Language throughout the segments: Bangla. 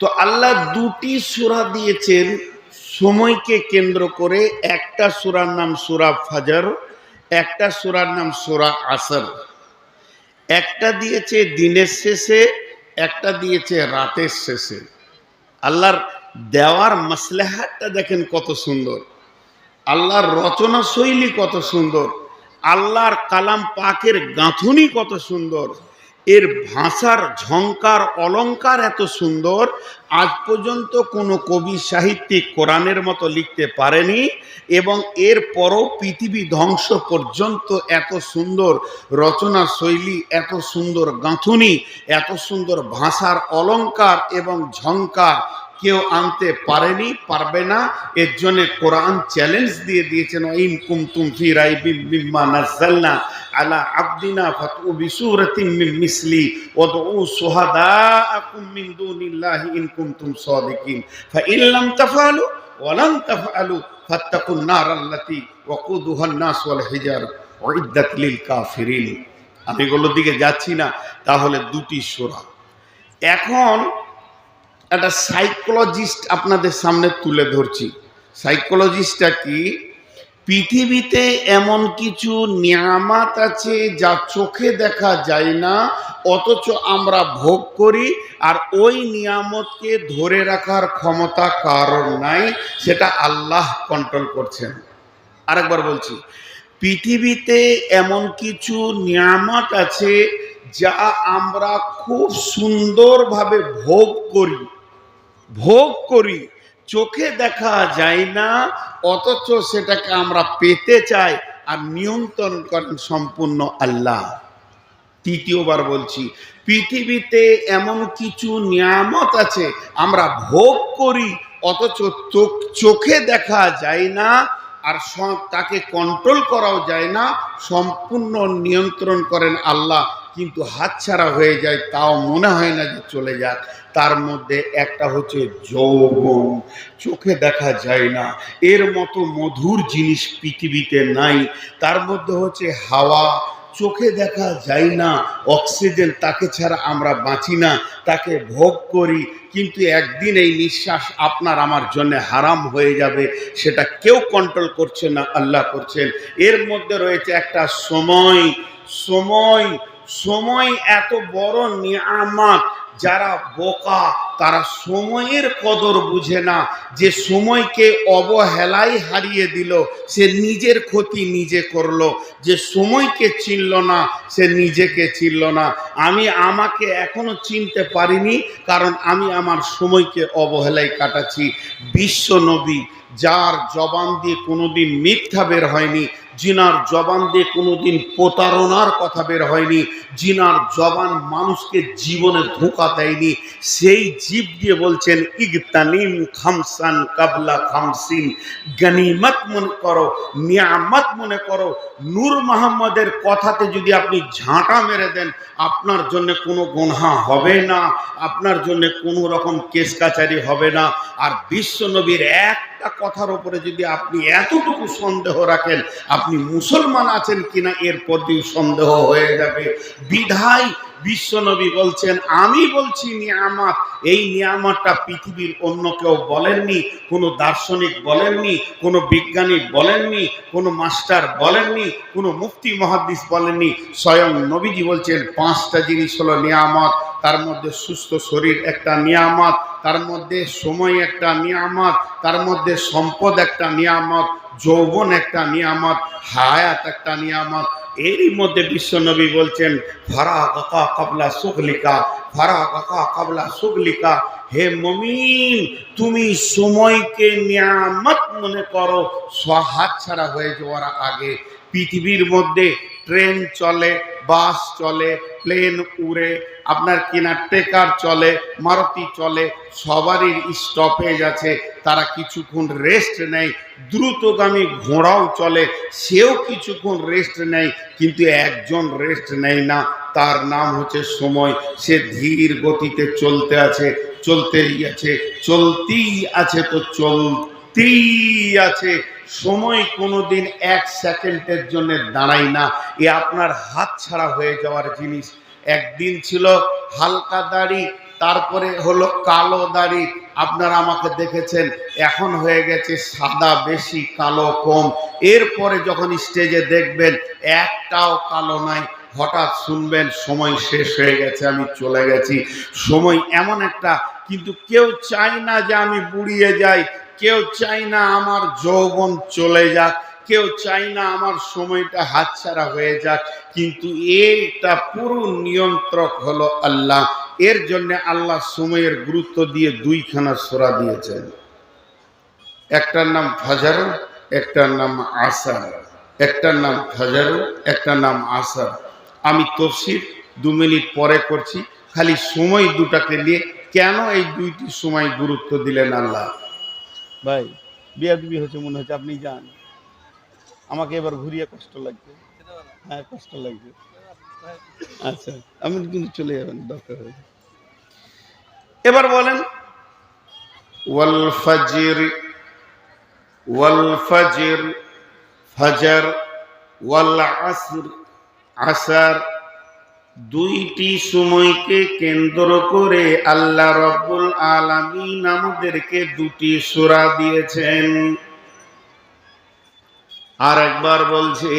তো আল্লাহ দুটি সূরা দিয়েছেন। সময়কে কেন্দ্র করে একটা সুরার নাম সূরা ফাজর, একটা সুরার নাম সূরা আসর। একটা দিয়েছে দিনের শেষে, একটা দিয়েছে রাতের শেষে। আল্লাহর দেওয়ার মাসলেহাতটা দেখেন কত সুন্দর। আল্লাহর রচনা শৈলী কত সুন্দর। আল্লাহর কালাম পাকের গাঁথুনি কত সুন্দর। এর ভাষার ঝঙ্কার অলঙ্কার এত সুন্দর, আজ পর্যন্ত কোনো কবি সাহিত্যিক কোরআনের মতো লিখতে পারেনি এবং এর পরও পৃথিবী ধ্বংস পর্যন্ত এত সুন্দর রচনা শৈলী, এত সুন্দর গাঁথুনি, এত সুন্দর ভাষার অলঙ্কার এবং ঝংকার কেউ আনতে পারেনি, পারবে না। এর জন্য কোরআন চ্যালেঞ্জ দিয়ে দিয়েছেন ইন কুমতুম ফি রাইবিম্মা আলা আবদিনা ফাতু মিন মিসলি মিন দুনিল্লাহি ইন সাদিকিন। ফা ইন লাম ওয়া লাম ফাত্তাকুন নার আল্লাতী ওয়াকুদুহা নাস ওয়াল হিজার উইদ্দাত লিল কাফিরিন। আমি এগুলোর দিকে যাচ্ছি না, তাহলে দুটি সোরা। এখন একটা সাইকোলজিস্ট আপনাদের সামনে তুলে ধরছি। সাইকোলজিস্টটা কি? পৃথিবীতে এমন কিছু নিয়ামাত আছে যা চোখে দেখা যায় না, অথচ আমরা ভোগ করি, আর ওই নিয়ামতকে ধরে রাখার ক্ষমতা কারণ নাই, সেটা আল্লাহ কন্ট্রোল করছেন। আরেকবার বলছি, পৃথিবীতে এমন কিছু নিয়ামত আছে যা আমরা খুব সুন্দরভাবে ভোগ করি ভোগ করি, চোখে দেখা যায় না, অথচ সেটাকে আমরা পেতে চাই আর নিয়ন্ত্রণ করেন সম্পূর্ণ আল্লাহ। তৃতীয়বার বলছি, পৃথিবীতে এমন কিছু নিয়ামত আছে, আমরা ভোগ করি, অথচ চোখ- দেখা যায় না আর তাকে কন্ট্রোল করাও যায় না, সম্পূর্ণ নিয়ন্ত্রণ করেন আল্লাহ। কিন্তু হাতছাড়া হয়ে যায়, তাও মনে হয় না যে চলে যাক। তার মধ্যে একটা হচ্ছে যৌবন। চোখে দেখা যায় না। এর মতো মধুর জিনিস পৃথিবীতে নাই। তার মধ্যে হচ্ছে হাওয়া। চোখে দেখা যায় না। অক্সিজেন তাকে ছাড়া আমরা বাঁচি না। তাকে ভোগ করি। কিন্তু একদিন এই নিঃশ্বাস আপনার আমার জন্য হারাম হয়ে যাবে। সেটা কেউ কন্ট্রোল করছে না, আল্লাহ করছেন। এর মধ্যে রয়েছে একটা সময়। সময় সময় এত বড় নিয়ামত, যারা বোকা, তারা সময়ের কদর বুঝে না। যে সময়কে অবহেলাই হারিয়ে দিল, সে নিজের ক্ষতি নিজে করল। যে সময়কে চিনল না, সে নিজেকে চিনল না। আমি আমাকে এখনও চিনতে পারিনি, কারণ আমি আমার সময়কে অবহেলায় কাটাচ্ছি। বিশ্ব নবী, যার জবান দিয়ে কোনোদিন মিথ্যা বের হয়নি জিনার জবান দিয়ে কোনোদিন প্রতারণার কথা বের হয়নি, জিনার জবান মানুষকে জীবনে ধোঁকা দেয়নি, সেই জীব দিয়ে বলছেন, ইগতানিম খামসান কাবলা খামসিন, গনিমত মনে করো, নিয়ামত মনে করো, নূর মোহাম্মদের কথাতে যদি আপনি ঝাঁটা মেরে দেন, আপনার জন্য কোনো গুনহা হবে না, আপনার জন্য কোনো রকম কেস কাচারি হবে না। আর বিশ্ব নবীর একটা কথার উপরে যদি আপনি এতটুকু সন্দেহ রাখেন আপনি মুসলমান আছেন কিনা এর প্রতি সন্দেহ হয়ে যাবে। বিধায় বিশ্বনবী বলছেন, আমি বলছি নিয়ামত। এই নিয়ামতটা পৃথিবীর অন্য কেউ বলেননি, কোনো দার্শনিক বলেননি, কোনো বিজ্ঞানী বলেননি, কোনো মাস্টার বলেননি, কোনো মুফতি মহাদ্দিস বলেননি। স্বয়ং নবীজি বলছেন, পাঁচটা জিনিস হলো নিয়ামত। তার মধ্যে সুস্থ শরীর একটা নিয়ামত, তার মধ্যে সময় একটা নিয়ামত, তার মধ্যে সম্পদ একটা নিয়ামত। যৌবন একটা নিয়ামত, হায়াত একটা নিয়ামত। এরই মধ্যে বিশ্বনবী বলছেন ফারা কাকা কাবলা সুখলিকা ফারা কাকা কাবলা সুখলিকা হে মমিন, তুমি সময়কে নিয়ামত মনে করো। হাত ছাড়া হয়ে যাওয়ার আগে পৃথিবীর মধ্যে ট্রেন চলে, বাস চলে, প্লেন উড়ে, আপনার কিনা টেকার চলে, মারুতি চলে, সবারই স্টপেজ আছে। তারা কিছুক্ষণ রেস্ট নেয়, দ্রুতগামী ঘোড়াও চলে, সেও কিছুক্ষণ রেস্ট নেয়, কিন্তু একজন রেস্ট নেয় না। তার নাম হচ্ছে সময়। সে ধীর গতিতে চলতে আছে, চলতেই আছে চলতেই আছে তো চলতেই আছে। সময় কোনোদিন এক সেকেন্ডের জন্য দাঁড়ায় না। এ আপনার হাত ছাড়া হয়ে যাওয়ার জিনিস। একদিন ছিল হালকা দাড়ি, তারপরে হলো কালো দাড়ি। আপনারা আমাকে দেখেছেন, এখন হয়ে গেছে সাদা, বেশি কালো, কম। এরপরে যখন স্টেজে দেখবেন, একটাও কালো নাই। হঠাৎ শুনবেন, সময় শেষ হয়ে গেছে, আমি চলে গেছি। সময় এমন একটা, কিন্তু কেউ চায় না যে আমি বুড়িয়ে যাই। কেউ চাই না আমার যৌবন চলে যাক, কেউ চাই না আমার সময়টা হাতছাড়া হয়ে যাক, কিন্তু এইটা পুরো নিয়ন্ত্রক হলো আল্লাহ। এর জন্য আল্লাহ সময়ের গুরুত্ব দিয়ে দুইখানা সোরা দিয়েছেন। একটার নাম ফাজার, একটার নাম আসার। একটার নাম ফাজার, একটার নাম আসার। আমি তফসির দু মিনিট পরে করছি, খালি সময় দুটাকে নিয়ে কেন এই দুইটি সময় গুরুত্ব দিলেন আল্লাহ? ভাই বিয়াদবি হচ্ছে মনে হচ্ছে আপনি যান। আমাকে এবার ঘুরিয়ে কষ্ট লাগবে। হ্যাঁ কষ্ট লাগবে। আচ্ছা আপনি কিন্তু চলে যাবেন, দরকার হয়ে এবার বলেন। ওয়াল ফাজির ওয়াল ফাজির, ফাজার, ওয়াল আসর, আসার। দুইটি সময়কে কেন্দ্র করে আল্লাহ রব্বুল আলামিন আমাদেরকে দুটি সূরা দিয়েছেন। আর একবার বলছে,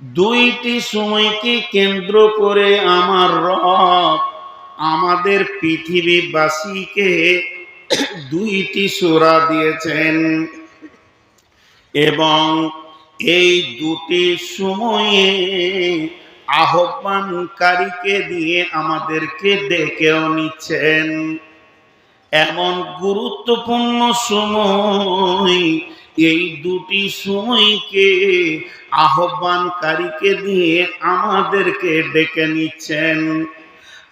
দুইটি সময়কে কেন্দ্র করে আমার রব আমাদের পৃথিবীবাসীকে দুইটি সোরা দিয়েছেন এবং এই দুটি সময়ে আহ্বানকারীকে দিয়ে আমাদেরকে ডেকেও নিচ্ছেন। এমন গুরুত্বপূর্ণ সময়, এই দুটি সময়কে আহ্বানকারীকে দিয়ে আমাদেরকে ডেকে নিচ্ছেন।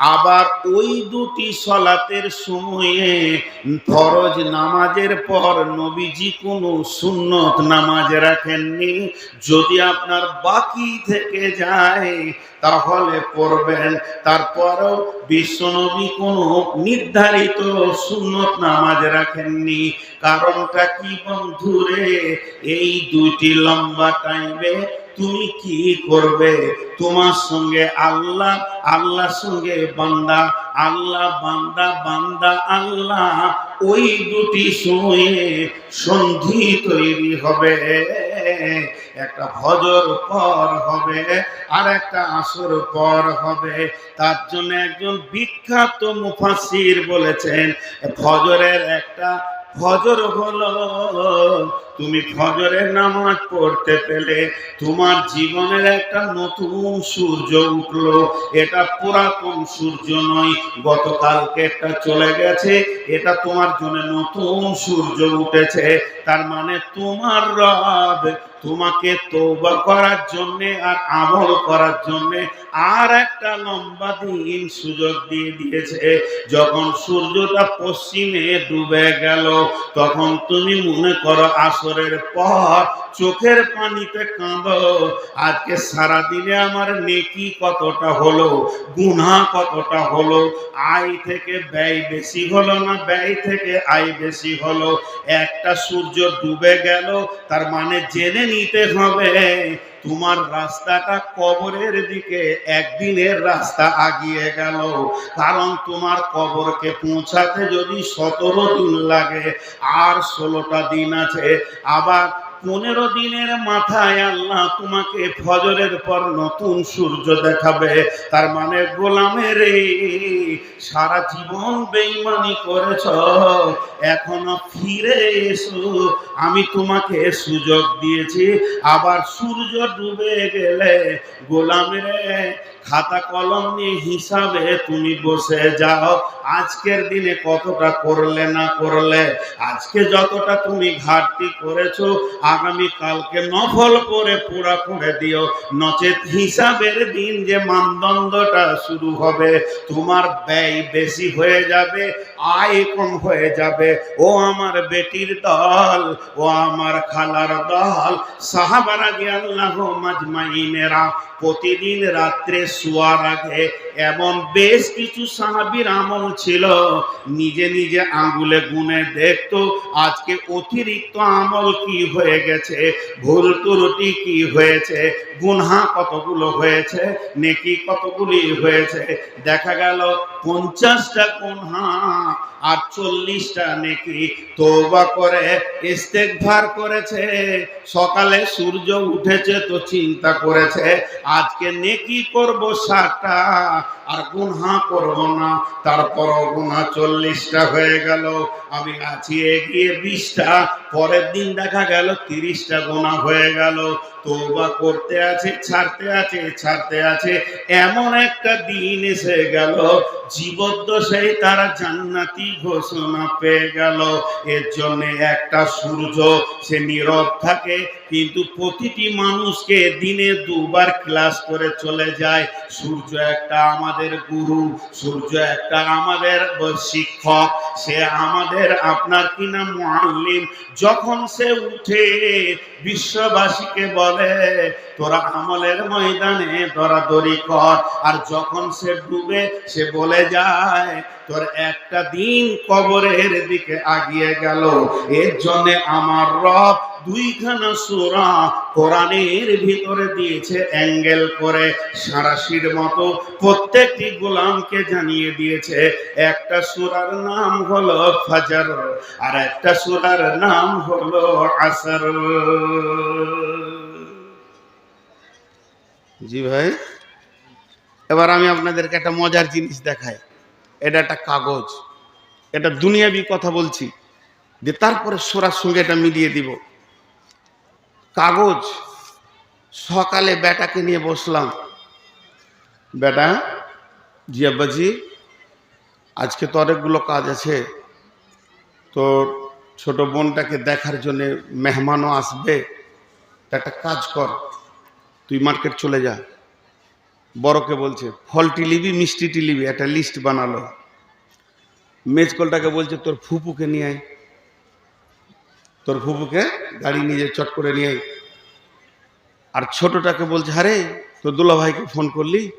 আবার ওই দুটি সলাতের সময়ে ফরজ নামাজের পর নবীজি কোনো সুন্নত নামাজ রাখেননি। যদি আপনার বাকি থেকে যায়, তাহলে পড়বেন। তারপরও বিশ্বনবী কোনো নির্ধারিত সুন্নত নামাজ রাখেননি। কারণটা কি বন্ধুরে? এই দুইটি লম্বা টাইমে তুমি কি করবে? তোমার সঙ্গে আল্লাহ, আল্লাহর সঙ্গে বান্দা, আল্লাহ বান্দা বান্দা, আল্লাহ। ওই দুটি সময়ে সন্ধি তৈরি হবে, একটা ভজর পর হবে, আর একটা আসর পর হবে। তার জন্য একজন বিখ্যাত মুফাসির বলেছেন ফজরের একটা ফজর হলো তুমি ফজরের নামাজ পড়তে পেলে তোমার জীবনের একটা নতুন সূর্য উঠল। এটা পুরাতন সূর্য নয়, গতকালকে একটা চলে গেছে, এটা তোমার জন্য নতুন সূর্য উঠেছে। তার মানে তোমার রব তোমাকে তৌবা করার জন্য আর আমল করার জন্য আর একটা লম্বা দিন সুযোগ দিয়ে দিয়েছে। যখন সূর্যটা পশ্চিমে ডুবে গেল, তখন তুমি মনে করো আসরের পর চোখের পানিতে কাঁদো। আজকে সারা দিনে আমার নেকি কতটা হলো গুনা কতটা হলো, আয় থেকে ব্যয় বেশি হলো না ব্যয় থেকে আয় বেশি হলো? একটা সূর্য ডুবে গেল, তার মানে জেনে নিতে হবে তোমার রাস্তাটা কবরের দিকে একদিনের রাস্তা আগিয়ে গেল। কারণ তোমার কবরকে পৌঁছাতে যদি সতেরো দিন লাগে, আর ষোলোটা দিন আছে, আবার পনেরো দিনের মাথায় আল্লাহ তোমাকে ফজরের পর নতুন সূর্য দেখাবে। তার মানে গোলামের সারা জীবন বেইমানি করেছ, এখনও ফিরে এসো। আমি তোমাকে সুযোগ দিয়েছি, আবার সূর্য ডুবে গেলে গোলামের খাতা কলম নিয়ে হিসাবে তুমি বসে যাও। আজকের দিনে কতটা করলে না করলে, আজকে যতটা তুমি ঘাটতি করেছ আগামী কালকে নফল করে পুরা করে দিও। নচেত হিসাবের দিন যে মানদণ্ডটা শুরু হবে, তোমার ব্যয় বেশি হয়ে যাবে। আয় কম হয়ে যাবে। ও আমার বেটির দল, ও আমার খালার দল। সাহাবারা আল্লাহ মাজমাইনেরা প্রতিদিন রাত্রে শোয়ার আগে এমন বেশ কিছু সাহাবির আমল ছিল। নিজে নিজে আঙ্গুলে গুনে দেখতো, আজকে অতিরিক্ত আমল কি হয়ে গেছে, ভুল ত্রুটি কি হয়েছে, গুনহা কতগুলো হয়েছে, নেকি কতগুলি হয়েছে। দেখা গেল পঞ্চাশটা গুনহা আর চল্লিশটা নেকি তোবা করে ইস্তেকভার করেছে। সকালে সূর্য উঠেছে তো চিন্তা করেছে, আজকে নেকি করব ষাটটা। আর গুনহা করব না। তারপরও গুনহা চল্লিশটা হয়ে গেল। আমি আছি এগিয়ে বিশটা। পরের দিন দেখা গেল তিরিশটা গোনা হয়ে গেল। তোবা করতে আছে, ছাড়তে আছে ছাড়তে আছে। এমন একটা দিন এসে গেল। জীবদ্দশায় তারা জান্নাতি ঘোষণা পেয়ে গেল। এর জন্য একটা সূর্য, সে নীরব থাকে। কিন্তু প্রতিটি মানুষকে দিনে দুবার ক্লাস করে চলে যায়। সূর্য একটা আমাদের গুরু, সূর্য একটা আমাদের শিক্ষক। সে আমাদের আপনার কিনা মুআল্লিম? যখন সে উঠে বিশ্ববাসীকে বলে, তোরা আমলের ময়দানে দরাদরি কর। আর যখন সে ডুবে, সে বলে যায়, তোর একটা দিন কবরের দিকে আগিয়ে গেল। এর জন্য আমার রব দুইখানা সূরা কোরআনের ভিতরে দিয়েছে অ্যাঙ্গেল করে সারাশির মতো। প্রত্যেকটি গোলামকে জানিয়ে দিয়েছে, একটা সুরার নাম হলো ফাজার আর একটা সুরার নাম হলো আসর। জি ভাই। এবার আমি আপনাদেরকে একটা মজার জিনিস দেখাই। এটা একটা কাগজ। এটা দুনিয়াবি কথা বলছি। যে তারপরে সোরার সঙ্গে এটা মিলিয়ে দিব। কাগজ। সকালে বেটাকে নিয়ে বসলাম। বেটা জি আব্বাজি আজকে তো অনেকগুলো কাজ আছে। তো ছোট বোনটাকে দেখার জন্যে মেহমানও আসবে। একটা কাজ কর, তুই মার্কেট চলে যা। বড়কে বলছে, ফলটি লিবি মিষ্টিটি লিবি একটা লিস্ট বানালো। মেজকলটাকে বলছে, তোর ফুপুকে নিয়ে আয়। তোর ফুপুকে গাড়ি নিয়ে চট করে নিয়ে আর ছোটটাকে বলছে, আরে, তোর দুলা ভাইকে ফোন করলি?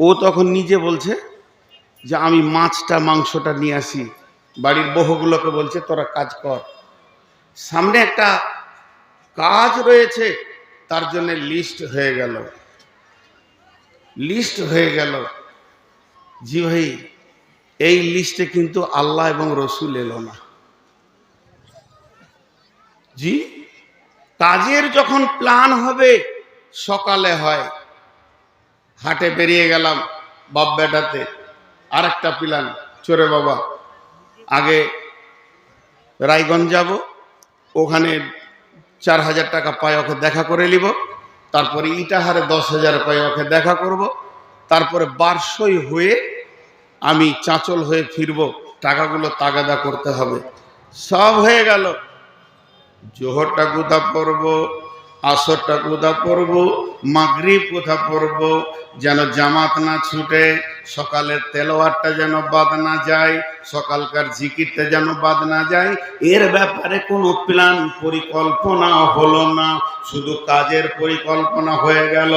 ও তখন নিজে বলছে যে, আমি মাছটা, মাংসটা নিয়ে আসি। বাড়ির বহুগুলোকে বলছে, তোরা কাজ কর। সামনে একটা কাজ রয়েছে, তার জন্য লিস্ট হয়ে গেল। লিস্ট হয়ে গেল। জি ভাই, এই লিস্টে কিন্তু আল্লাহ এবং রসুল এলো না। জি? কাজের যখন প্ল্যান হবে, সকালে হয়। হাটে বেরিয়ে গেলাম বাপ বেটাতে। আর একটা প্ল্যান, চোরে বাবা। আগে রায়গঞ্জ যাব, ওখানে চার হাজার টাকা পায় ওকে দেখা করে নিব। তারপরে ইটাহারে দশ হাজার পায় ওকে দেখা করব। তারপরে বারসই হয়ে আমি চাঁচল হয়ে ফিরব। টাকাগুলো তাগাদা করতে হবে। সব হয়ে গেল। জোহরটা কোথা পড়ব আসরটা কোথা পড়ব মাগরিব কোথা পড়ব যেন জামাত না ছুটে, সকালের তেলোয়ারটা যেন বাদ না যায়, সকালকার জিকিরটা যেন বাদ না যায়, এর ব্যাপারে কোনো প্ল্যান পরিকল্পনা হলো না, শুধু কাজের পরিকল্পনা হয়ে গেল,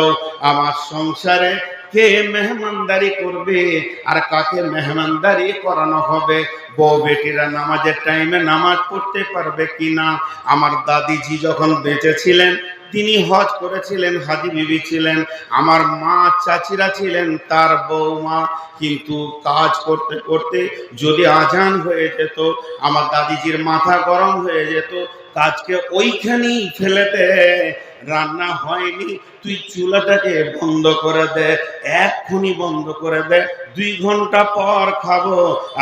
আমার সংসারে কে মেহমানদারি করবে আর কাকে মেহমানদারি করানো হবে? বউ বেটিরা নামাজের টাইমে নামাজ পড়তে পারবে কিনা? আমার দাদিজি যখন বেঁচে ছিলেন, তিনি হজ করেছিলেন, হাজি বিবি ছিলেন, আমার মা চাচিরা ছিলেন, তার বৌমা কিন্তু কাজ করতে করতে যদি আজান হয়ে যেত, আমার দাদিজির মাথা গরম হয়ে যেত, কাজকে ওইখানেই ফেলে দে। রান্না হয়নি তুই চুলাটাকে বন্ধ করে দে, এক্ষুনি বন্ধ করে দে, দুই ঘণ্টা পর খাব।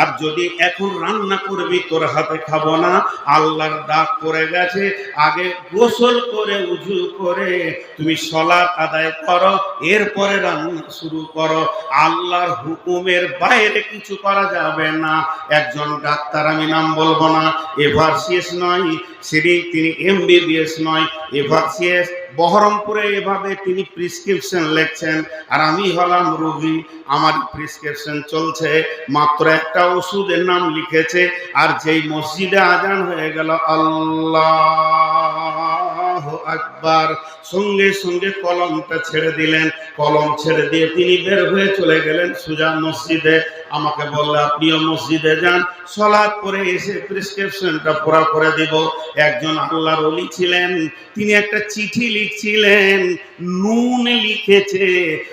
আর যদি এখন রান্না করবি, তোর হাতে খাব না। আল্লাহর ডাক পড়ে গেছে, আগে গোসল করে, উজু করে। তুমি সলাৎ আদায় করো, এরপরে রান্না শুরু করো। আল্লাহর হুকুমের বাইরে কিছু করা যাবে না। একজন ডাক্তার, আমি নাম বলব না এভারসিএস নয় সেটি তিনি এমবিবিএস নয় এভারসিএস বহরমপুরে এভাবে তিনি প্রিসক্রিপশন লেখছেন আর আমি হলাম রোগী, আমার প্রিসক্রিপশন চলছে, মাত্র একটা ওষুধের নাম লিখেছে আর যেই মসজিদে আজান হয়ে গেল, আল্লাহ আকবার, সঙ্গে সঙ্গে কলমটা ছেড়ে দিলেন। কলম ছেড়ে দিয়ে তিনি বের হয়ে চলে গেলেন সুজা মসজিদে। আমাকে বললে, আপনিও মসজিদে যান, সলাৎ করে এসে প্রেসক্রিপশনটা পুরা করে দিব। একজন আল্লাহর অলি ছিলেন, তিনি একটা চিঠি লিখছিলেন, নুন লিখেছে,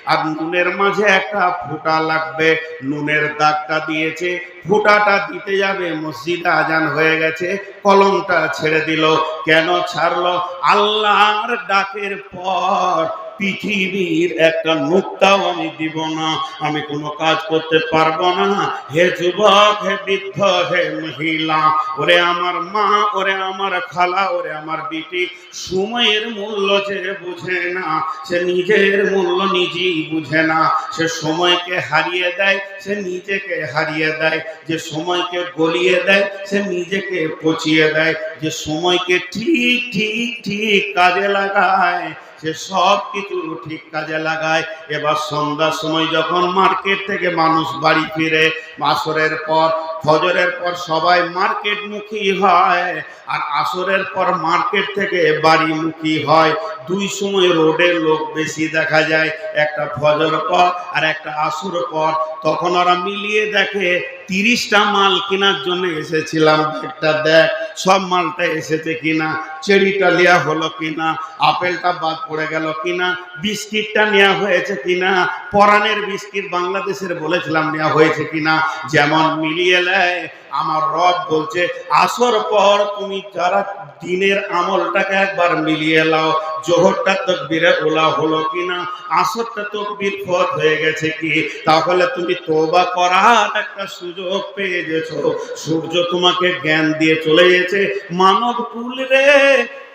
আর নুনের মাঝে একটা ফোঁটা লাগবে, নুনের দাগটা দিয়েছে, ফোঁটাটা দিতে যাবে, মসজিদে আজান হয়ে গেছে, কলমটা ছেড়ে দিল। কেন ছাড়লো? আল্লাহর ডাকের পর পৃথিবীর একটা নোক্তাও আমি দিব না। আমি কোনো কাজ করতে পারব না। হে যুবক, হে বৃদ্ধ, হে মহিলা, ওরে আমার মা, ওরে আমার খালা, ওরে আমার বিটি, সময়ের মূল্য যে বুঝে না, সে নিজের মূল্য নিজেই বুঝে না। সে সময়কে হারিয়ে দেয়, সে নিজেকে হারিয়ে দেয়। যে সময়কে গলিয়ে দেয়, সে নিজেকে পচিয়ে দেয়। যে সময়কে ঠিক ঠিক ঠিক কাজে লাগায় সে সব কিছু ঠিক কাজে লাগায়। এবার সন্ধ্যার সময় যখন মার্কেট থেকে মানুষ বাড়ি ফিরে মাসরের পর ফজরের পর সবাই মার্কেট মুখী হয় আর আসরের পর মার্কেট থেকে বাড়ি মুখী হয়। দুই সময় রোডে লোক বেশি দেখা যায়, একটা ফজর পর আর একটা আসর পর। তখন ওরা মিলিয়ে দেখে, তিরিশটা মাল কেনার জন্য এসেছিলাম। একটা দেখ, সব মালটা এসেছে কিনা, চেরিটা নেওয়া হলো কিনা, আপেলটা বাদ পড়ে গেল কিনা, বিস্কিটটা নেওয়া হয়েছে কিনা, পরানের বিস্কিট বাংলাদেশের বলেছিলাম নেওয়া হয়েছে কিনা। যেমন মিলিয়ে নেয় আমার রব বলছে, আসর পর তুমি যারা দিনের আমলটাকে একবার মিলিয়ে লাও জোহরটা তকবিরে ওলা হলো কিনা? আসরটা তকবির ফত হয়ে গেছে কি? তাহলে তুমি তোবা করার একটা সুযোগ পেয়ে গেছো সূর্য তোমাকে জ্ঞান দিয়ে চলে গেছে, মানব কুল রে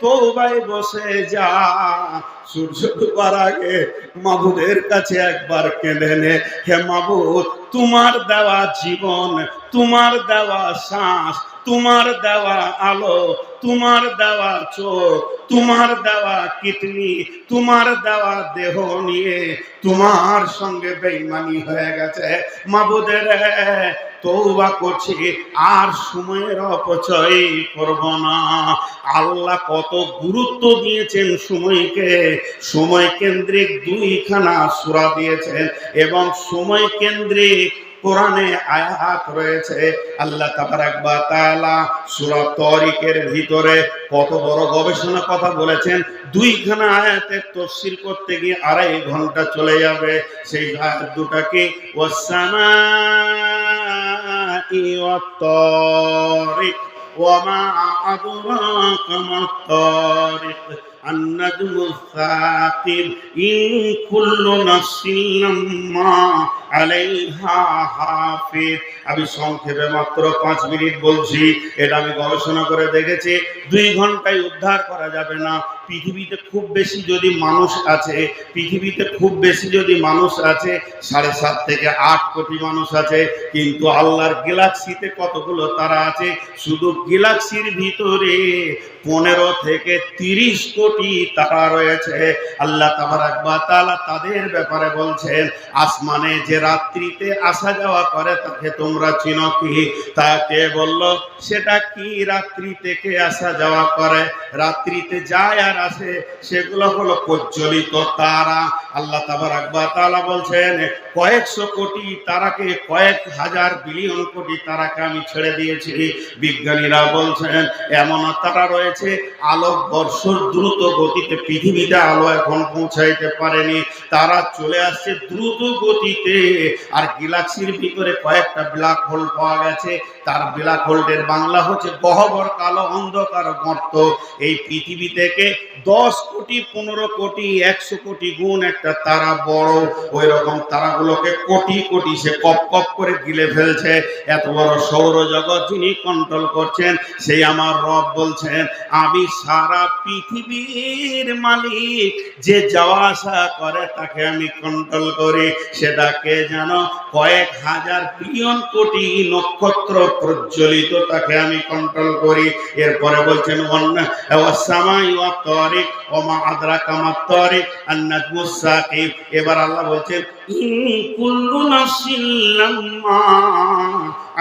তোবায় বসে যা। সূর্য ডুবার আগে মাবুদের কাছে একবার কেঁদে নে। হে মাবুদ, তোমার দেওয়া জীবন, তোমার দেওয়া শ্বাস, তোমার দেওয়া আলো, তোমার দেওয়া চোখ, তোমার দেওয়া কিডনি, তোমার দেওয়া দেহ নিয়ে তোমার সঙ্গে বেইমানি হয়ে গেছে। মাবুদের তৌবা করছি, আর সময়ের অপচয় করব না। আল্লাহ কত গুরুত্ব দিয়েছেন সময়কে। সময় কেন্দ্রিক দুইখানা সুরা দিয়েছেন এবং সময় কেন্দ্রিক কোরআনে আয়াত রয়েছে আল্লাহ তাবারাক ওয়া তাআলা সূরা তরিকের ভিতরে কত বড় গবেষণা কথা বলেছেন দুইখানা আয়াতের তফসির করতে গিয়ে আড়াই ঘন্টা চলে যাবে সেই আয়াত দুটাকে ওয়াসামাই ওয়াত-তারিক ওয়ামা আদরাকা মাত-তারিক النجم الثاقب إن كل نفس لما আলাইহা হাফিজ আমি সংক্ষেপে মাত্র পাঁচ মিনিট বলছি। এটা আমি গবেষণা করে দেখেছি। দুই ঘন্টায় উদ্ধার করা যাবে না। পৃথিবীতে খুব বেশি যদি মানুষ আছে, পৃথিবীতে খুব বেশি যদি মানুষ আছে, সাড়ে সাত থেকে আট কোটি মানুষ আছে, কিন্তু আল্লাহর গ্যালাক্সিতে কতগুলো তারা আছে? শুধু গ্যালাক্সির ভিতরে পনেরো থেকে তিরিশ কোটি তারা রয়েছে। আল্লাহ ওয়া তাআলা তাদের ব্যাপারে বলছেন, আসমানে যে রাত্রিতে আসা যাওয়া করে তাকে তোমরা চিনো কি? তাকে বলল, সেটা কি রাত্রি থেকে আসা যাওয়া করে? রাত্রিতে যায় আর আসে, সেগুলো হলো প্রজ্বলিত তারা। আল্লাহ তাবারাক ওয়া তাআলা বলছেন, কয়েকশো কোটি তারাকে, কয়েক হাজার বিলিয়ন কোটি তারাকে আমি ছেড়ে দিয়েছি। বিজ্ঞানীরা বলছেন, এমন তারা রয়েছে, আলোক বর্ষর দ্রুত গতিতে পৃথিবীতে আলো এখন পৌঁছাইতে পারেনি। তারা চলে আসছে দ্রুত গতিতে আর গ্যালাক্সির ভিতরে কয়েকটা ব্ল্যাক হোল পাওয়া গেছে। তার ব্ল্যাক হোল্ডের বাংলা হচ্ছে গহ্বর, কালো, অন্ধকার গর্ত এই পৃথিবী থেকে দশ কোটি, পনেরো কোটি, একশো কোটি গুণ একটা তারা বড়। ওই রকম তারাগুলোকে কোটি কোটি সে কপ কপ করে গিলে ফেলছে। এত বড় সৌরজগৎ যিনি কন্ট্রোল করছেন, সেই আমার রব বলছেন, আমি সারা পৃথিবীর মালিক, যে যাওয়া আসা করে তাকে আমি কন্ট্রোল করি, সেটাকে যেন কয়েক হাজার বিলিয়ন কোটি নক্ষত্র প্রজ্বলিত, তাকে আমি কন্ট্রোল করি। এরপরে বলছেন, অন্য সামাই অত তরিক মা আদরা কামা তরিক আন্নাজমুস সাকিব এবার আল্লাহ বলছেন কুল্লু নাফসিন লাম্মা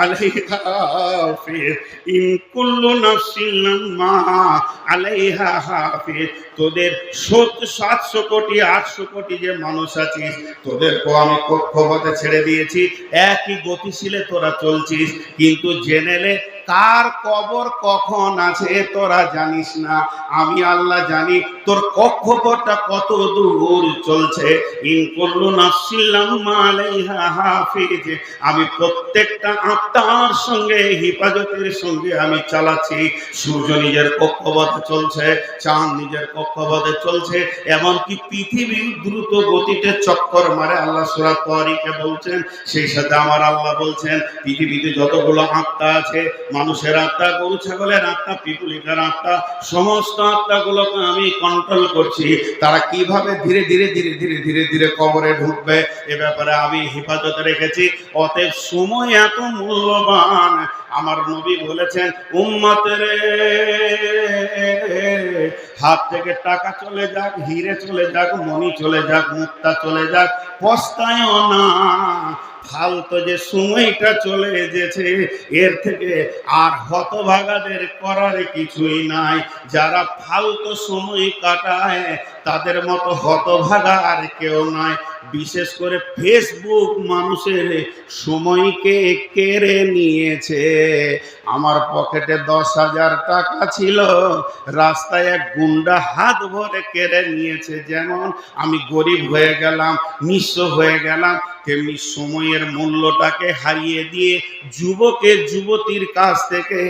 আলাইহা হাফিজ। ইন কুল্লু নাফসিন লাম্মা আলাইহা হাফিজ। তোদের সাতশো কোটি, আটশো কোটি যে মানুষ আছিস, তোদেরকেও আমি কক্ষপথে ছেড়ে দিয়েছি। একই গতিশীলে তোরা চলছিস। কিন্তু জেনেলে কার কবর কখন আছে তোরা জানিস না? আমি আল্লাহ জানি তোর কক্ষপথটা কত দূর চলছে। আমি প্রত্যেকটা আত্মার সঙ্গে, হিফাজতের সঙ্গে আমি চালাচ্ছি। সূর্য নিজের কক্ষপথে চলছে, চাঁদ নিজের কক্ষপথে চলছে। এমনকি পৃথিবী দ্রুত গতিতে চক্কর মারে আল্লাহ সুরা তরিকে বলছেন। সেই সাথে আমার আল্লাহ বলছেন, পৃথিবীতে যতগুলো আত্মা আছে মানুষের আত্মা, গরু, ছাগলের আত্মা, পিপুলিকার আত্মা, সমস্ত আত্মাগুলোকে আমি কন্ট্রোল করছি। তারা কীভাবে ধীরে ধীরে ধীরে ধীরে ধীরে ধীরে কবরে ঢুকবে, এ ব্যাপারে আমি হেফাজতে রেখেছি। অতএব সময় এত মূল্যবান, আমার নবী বলেছেন, উম্মতের হাত থেকে টাকা চলে যাক, হিরে চলে যাক মনি চলে যাক, মুক্তা চলে যাক, পস্তায়ও না। ফালতু যে সময়টা চলে এসেছে, এর থেকে আর হতভাগাদের করার কিছুই নাই। যারা ফালতো সময় কাটায় তাদের মতো হতভাগা আর কেউ নয়। বিশেষ করে ফেসবুক মানুষের সময়কে কেড়ে নিয়েছে। আমার পকেটে দশ হাজার টাকা ছিল, রাস্তায় এক গুন্ডা হাত ভরে কেড়ে নিয়েছে। যেমন আমি গরিব হয়ে গেলাম, নিঃস্ব হয়ে গেলাম, তেমনি সময়ের মূল্যটাকে হারিয়ে দিয়ে যুবকের যুবতীর কাছ থেকে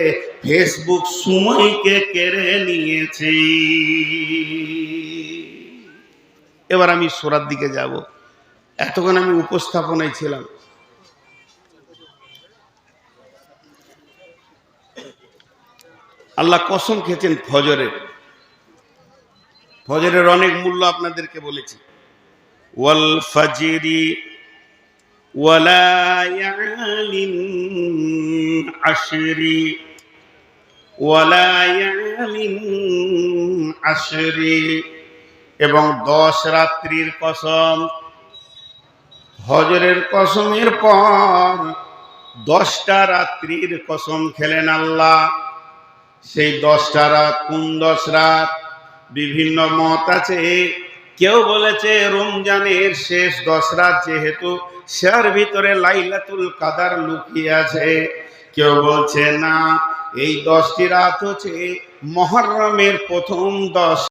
ফেসবুক সময়কে কেড়ে নিয়েছে। এবার আমি সোরার দিকে যাব। এতক্ষণ আমি উপস্থাপনায় ছিলাম। আল্লাহ কসম খেয়েছেন ফজরের। ফজরের অনেক মূল্য আপনাদেরকে বলেছি। ওয়াল ফাজিরি ওয়ালায়ালিন আশরি ওয়ালায়ালিন আশরি। এবং দশ রাত্রির কসম, হজরের কসমের পর দশটা রাত্রির কসম খেলেন আল্লাহ। সেই দশটা রাত কোন দশ রাত? বিভিন্ন মত আছে। কেউ বলেছে রমজানের শেষ দশ রাত যেহেতু সের ভিতরে লাইলাতুল কাদার লুকিয়ে আছে। কেউ বলছে না, এই দশটি রাত হচ্ছে মহরমের প্রথম দশ